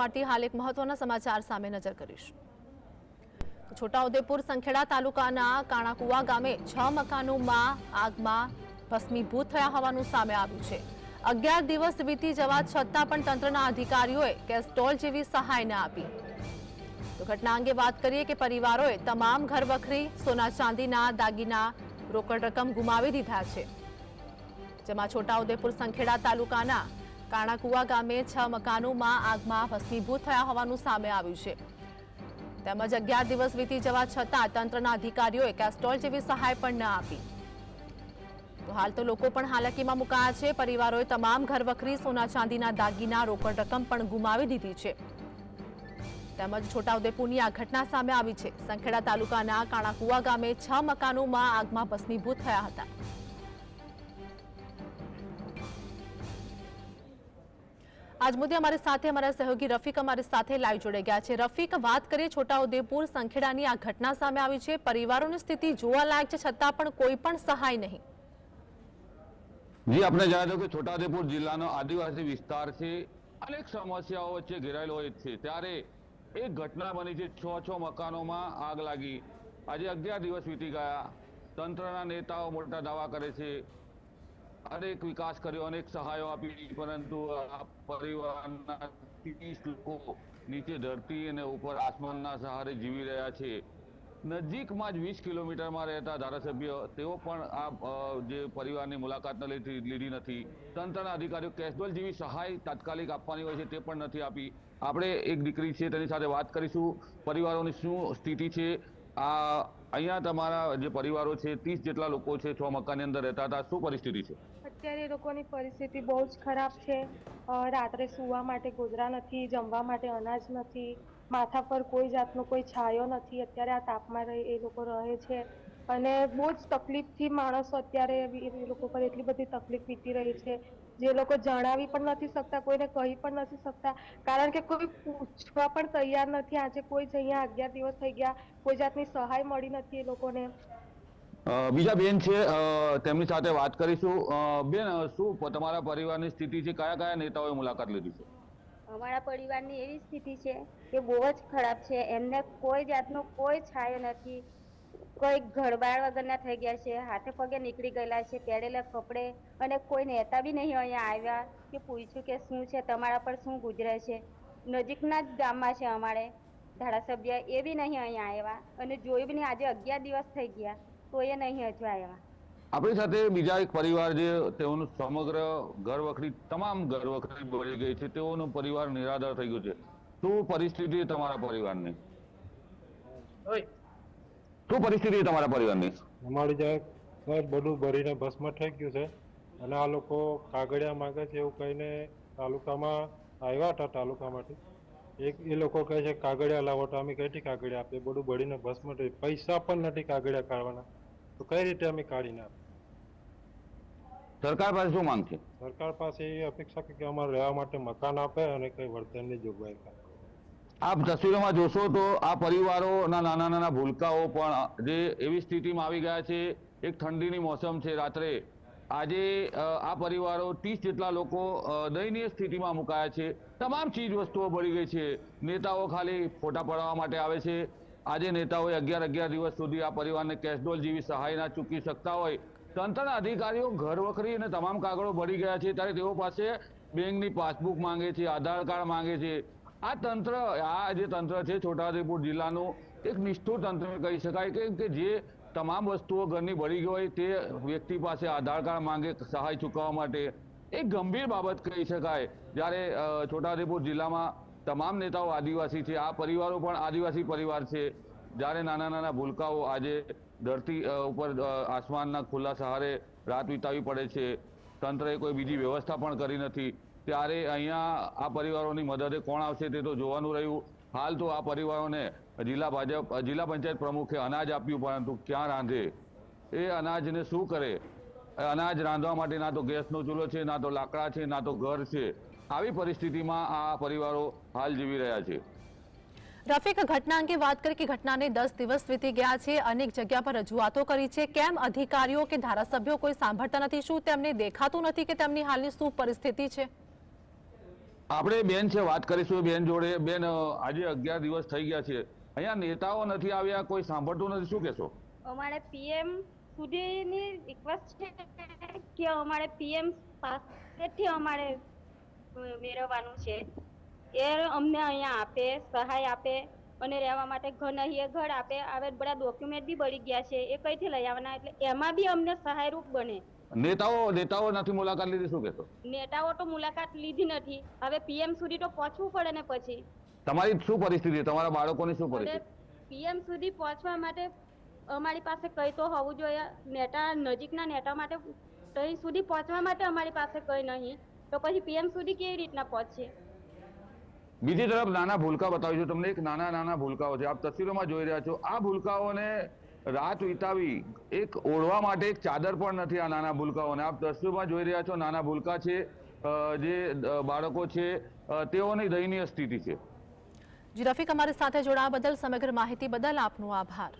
Party હાલ એક મહત્વના સમાચાર સામે નજર કરીશું. છોટાઉદેપુર સંખેડા તાલુકાના કાણાકુવા ગામે છ મકાનોમાં આગમાં ભસ્મીભૂત થયા હોવાનું સામે આવ્યું છે. અગિયાર દિવસ વીતી જવા છતાં પણ તંત્રના અધિકારીઓએ કેસ્ટોલ જેવી સહાય ન આપી. તો ઘટના અંગે વાત કરીએ કે પરિવારોએ તમામ ઘર વખરી સોના ચાંદીના, દાગીના, રોકડ રકમ ગુમાવી દીધા છે. જેમાં છોટાઉદેપુર સંખેડા તાલુકાના કાણાકુવા ગામે છ મકાનોમાં આગમાં ભસ્મીભૂત થયા હોવાનું સામે આવ્યું છે. તેમજ અગિયાર દિવસ વીતી જવા છતાં તંત્રના અધિકારીઓએ કેસ્ટોલ જેવી સહાય પણ ન આપી. તો હાલ તો લોકો પણ હાલાકીમાં મુકાયા છે. પરિવારોએ તમામ ઘર વખરી સોના ચાંદીના દાગીના, રોકડ રકમ પણ ગુમાવી દીધી છે. તેમજ છોટાઉદેપુરની આ ઘટના સામે આવી છે. સંખેડા તાલુકાના કાણાકુવા ગામે છ મકાનોમાં આગમાં ભસ્મીભૂત થયા હતા. આજ મુદ્દે અમારી સાથે અમારા સહયોગી રફીક અમારી સાથે લાઈવ જોડાઈ ગયા છે. રફીક, વાત કરીએ છોટાઉદેપુર સંખેડાની. આ ઘટના સામે આવી છે. પરિવારોની સ્થિતિ જોવાલાયક છે, છતાં પણ કોઈ પણ સહાય નહીં. જી, આપણે જણાવ્યું કે છોટાઉદેપુર જિલ્લાનો આદિવાસી વિસ્તાર છે. અનેક સમસ્યાઓ વચ્ચે ઘેરાયેલો હોય છે. ત્યારે એક ઘટના બની છે છ છ મકાનોમાં આગ લાગી. આજે અગિયાર દિવસ વીતી ગયા. તંત્રના નેતાઓ મોટા દાવા કરે છે. અનેક વિકાસ કર્યો, અનેક સહાયો આપી, પરંતુ આ પરિવારના ત્રીસ લોકો નીચે ધરતી અને ઉપર આસમાનના સહારે જીવી રહ્યા છે. નજીકમાં જ વીસ કિલોમીટરમાં રહેતા ધારાસભ્ય, તેઓ પણ આ જે પરિવારની મુલાકાત લીધી નથી. તંત્રના અધિકારીઓ કેશબલ જેવી સહાય તાત્કાલિક આપવાની હોય છે તે પણ નથી આપી. આપણે એક દીકરી છે, તેની સાથે વાત કરીશું. પરિવારોની શું સ્થિતિ છે? આ અહીંયા તમારા જે પરિવારો છે, ત્રીસ જેટલા લોકો છે, છ મકાનની અંદર રહેતા હતા, શું પરિસ્થિતિ છે? અત્યારે એ લોકોની પરિસ્થિતિ બહુ જ ખરાબ છે. રાત્રે સૂવા માટે ગોદરા નથી, જમવા માટે અનાજ નથી, માથા પર કોઈ જાતનો કોઈ છાયો નથી. અત્યારે આ તાપમાં રહે, એ લોકો રહે છે. અને બહુ જ તકલીફથી માણસો અત્યારે એ લોકો પર એટલી બધી તકલીફ વીતી રહી છે. જે લોકો જણાવી પણ નથી શકતા કોઈને કહી પણ નથી શકતા. કારણ કે કોઈ પૂછવા પણ તૈયાર નથી. આજે કોઈ જ અહીંયા અગિયાર દિવસ થઈ ગયા કોઈ જાતની સહાય મળી નથી એ લોકોને. બીજા બેન છે તેમની સાથે વાત કરીશું. બેન શું તમારા પરિવારની સ્થિતિ છે? કયા કયા નેતાઓએ મુલાકાત લીધી છે? અમારા પરિવારની એવી સ્થિતિ છે કે બહુ જ ખરાબ છે. એમને કોઈ જાતનો કોઈ છાયો નથી. કોઈ ઘડબાળ વગરના થઈ ગયા છે, હાથે પગે નીકળી ગયેલા છે પહેરેલા કપડે અને કોઈ નેતા બી નહીં અહીંયા આવ્યા કે પૂછ્યું કે શું છે, તમારા પર શું ગુજરે છે? નજીકના જ ગામમાં છે અમારે. ધારાસભ્ય એ બી નહીં અહીંયા આવ્યા અને જોયું બી નહીં, આજે અગિયાર દિવસ થઈ ગયા, તો એ નહીં હજુ આવ્યા. આપણી સાથે બીજા એક પરિવાર જે તેઓનું સમગ્ર ઘર વખરી, તમામ ઘર વખરી બળી ગઈ છે, તેઓનો પરિવાર નિરાધાર થઈ ગયો છે. શું પરિસ્થિતિ તમારા પરિવારની? શું પરિસ્થિતિ તમારા પરિવારની? અમારી જ્યાં બધું ભરીને ભસ્મ થઈ ગયું છે. અને આ લોકો કાગળિયા માંગે છે એવું કહીને તાલુકામાં આવ્યા હતા તાલુકામાંથી. એક એ લોકો કહે છે કાગળિયા લાવો તો અમે કઈથી કાગળિયા આપીએ? બધું ભરીને ભસ્મ થઈ પૈસા પણ નથી કાગળિયા કાઢવાના. તો કઈ રીતે અમે કાઢીને આપીએ સરકાર પાસે શું માંગ છે? સરકાર પાસે એ અપેક્ષા કે અમારે રહેવા માટે મકાન આપે અને કઈ વળતરની જોગવાઈ કરે. આપ તસવીરોમાં જોશો તો આ પરિવારોના નાના નાના ભૂલકાઓ પણ જે એવી સ્થિતિમાં આવી ગયા છે, એક ઠંડીની મોસમ છે રાત્રે. આજે આ પરિવારો ત્રીસ જેટલા લોકો દયનીય સ્થિતિમાં મુકાયા છે. તમામ ચીજ વસ્તુઓ બળી ગઈ છે. નેતાઓ ખાલી ફોટા પડાવવા માટે આવે છે. આજે નેતાઓએ અગિયાર અગિયાર દિવસ સુધી આ પરિવારને કેશડોલ જેવી સહાય ના ચૂકી શકતા હોય. તંત્રના અધિકારીઓ ઘર વખરી અને તમામ કાગળો ભરી ગયા છે. ત્યારે તેઓ પાસે બેંકની પાસબુક માંગે છે, આધાર કાર્ડ માંગે છે. આ તંત્ર, આ જે તંત્ર છે છોટાઉદેપુર જિલ્લાનું, એક નિષ્ઠુર તંત્ર કહી શકાય કેમ કે જે તમામ વસ્તુઓ ઘરની બળી ગઈ હોય તે વ્યક્તિ પાસે આધાર કાર્ડ માંગે, સહાય ચૂકવવા માટે. એક ગંભીર બાબત કહી શકાય, જ્યારે છોટાઉદેપુર જિલ્લામાં તમામ નેતાઓ આદિવાસી છે, આ પરિવારો પણ આદિવાસી પરિવાર છે. જ્યારે નાના નાના ભૂલકાઓ આજે ધરતી ઉપર આસમાનના ખુલ્લા સહારે રાત વિતાવી પડે છે. તંત્રએ કોઈ બીજી વ્યવસ્થા પણ કરી નથી. ત્યારે અહીંયા આ પરિવારોની મદદે કોણ આવશે તે તો જોવાનું રહ્યું. હાલ તો આ પરિવારોને જિલ્લા ભાજપ, જિલ્લા પંચાયત પ્રમુખે અનાજ આપ્યું, પરંતુ ક્યાં રાંધે? એ અનાજને શું કરે? અનાજ રાંધવા માટે ના તો ગેસનો ચૂલો છે, ના તો લાકડા છે, ના તો ઘર છે. આવી પરિસ્થિતિમાં આ પરિવારો હાલ જીવી રહ્યા છે. રફીક, ઘટના અંગે વાત કરી કે ઘટનાને દસ દિવસ વીતી ગયા છે. અનેક જગ્યા પર રજૂઆતો કરી છે. કેમ અધિકારીઓ કે ધારાસભ્યો કોઈ સાંભળતા નથી? શું તેમને દેખાતું નથી કે તેમની હાલની શું પરિસ્થિતિ છે? આપણે બેન છે, વાત કરીશું બેન જોડે. બેન આજે અગિયાર દિવસ થઈ ગયા છે. અહીંયા નેતાઓ નથી આવ્યા, કોઈ સાંભળતું નથી? શું કહેશો? અમારે પીએમ સુધીની રિક્વેસ્ટ છે કે અમારે પીએમ પાસેથી અમારે મેળવવાનું છે. એ અમને અહીંયા આપે, સહાય આપે. અને રહેવા માટે ઘર નહીં એ ઘર આપે. હવે બધા ડોક્યુમેન્ટ બી બળી ગયા છે. એ કઈથી લઈ આવવાના? એટલે એમાં બી અમને સહાયરૂપ બને. નેતાઓ નેતાઓ નથી મુલાકાત લીધી શું કહેતો નેતાઓ તો મુલાકાત લીધી નથી. હવે પીએમ સુધી તો પહોંચવું પડે ને પછી. તમારી શું પરિસ્થિતિ તમારા બાળકોની શું પરિસ્થિતિ? પીએમ સુધી પહોંચવા માટે અમારી પાસે કઈ તો હોવું જોઈએ. નેતા નજીકના નેતા માટે તઈ સુધી પહોંચવા માટે અમારી પાસે કઈ નહીં. તો પછી પીએમ સુધી કેવી રીતના પહોંચીએ બીજી તરફ નાના ભૂલકા બતાવીશું તમને એક નાના નાના ભૂલકાઓ છે. આપ તસવીરોમાં જોઈ રહ્યા છો. આ ભૂલકાઓને રાત વિતાવી એક ઓળવા માટે એક ચાદર પણ નથી આ નાના ભૂલકાઓને. આપ તસવીરમાં જોઈ રહ્યા છો નાના ભૂલકા છે જે બાળકો છે તેઓની દયનીય સ્થિતિ છે. જી, રફીક, અમારી સાથે જોડાવા બદલ સમગ્ર માહિતી બદલ આપનો આભાર.